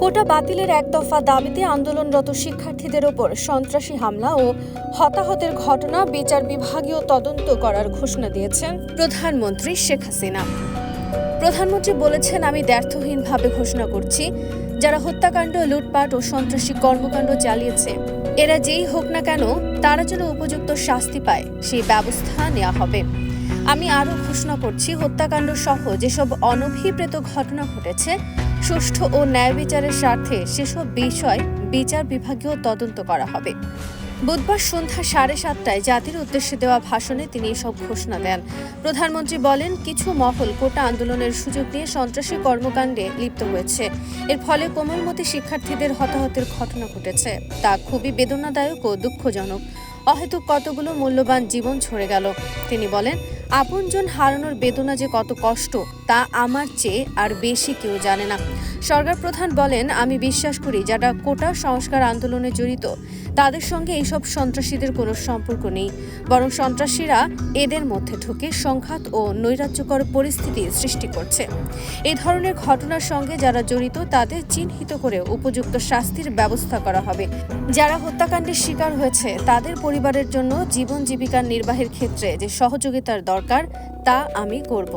কোটা বাতিলের এক দফা দাবিতে আন্দোলনরত শিক্ষার্থীদের ওপর সন্ত্রাসী হামলা ও হতাহতের ঘটনা বিচার বিভাগীয় তদন্ত করার ঘোষণা দিয়েছেন প্রধানমন্ত্রী শেখ হাসিনা। প্রধানমন্ত্রী বলেছেন, আমি দ্ব্যর্থহীনভাবে ঘোষণা করছি, যারা হত্যাকাণ্ড, লুটপাট ও সন্ত্রাসী কর্মকাণ্ড চালিয়েছে, এরা যেই হোক না কেন, তারা যেন উপযুক্ত শাস্তি পায়, সেই ব্যবস্থা নেওয়া হবে। আমি আরও ঘোষণা করছি হত্যাকাণ্ড সহ যেসব অনভিপ্রেত ঘটনা ঘটেছে সুষ্ঠু ও ন্যায় বিচারের স্বার্থে সেসব বিষয় বিচার বিভাগীয় তদন্ত করা হবে। বুধবার সন্ধ্যা সাড়ে সাতটায় জাতির উদ্দেশ্যে দেওয়া ভাষণে তিনি এসব ঘোষণা দেন। প্রধানমন্ত্রী বলেন, কিছু মহল কোটা আন্দোলনের সুযোগ নিয়ে সন্ত্রাসী কর্মকাণ্ডে লিপ্ত হয়েছে। এর ফলে কোমলমতি শিক্ষার্থীদের হতাহতের ঘটনা ঘটেছে। তা খুবই বেদনাদায়ক ও দুঃখজনক। অহেতুক কতগুলো মূল্যবান জীবন ঝরে গেল। তিনি বলেন আপনজন হারানোর বেদনা যে কত কষ্ট, তা আমার চেয়ে আর বেশি কেউ জানে না। সরকার প্রধান বলেন, আমি বিশ্বাস করি যারা কোটা সংস্কার আন্দোলনে জড়িত, তাদের সঙ্গে এইসব সন্ত্রাসীদের কোনো সম্পর্ক নেই। বরং সন্ত্রাসীরা এদের মধ্যে ঢুকে সংঘাত ও নৈরাজ্যকর পরিস্থিতি সৃষ্টি করছে। এই ধরনের ঘটনার সঙ্গে যারা জড়িত, তাদের চিহ্নিত করে উপযুক্ত শাস্তির ব্যবস্থা করা হবে। যারা হত্যাকাণ্ডের শিকার হয়েছে, তাদের পরিবারের জন্য জীবন জীবিকার নির্বাহের ক্ষেত্রে যে সহযোগিতার দরকার তা আমি করব।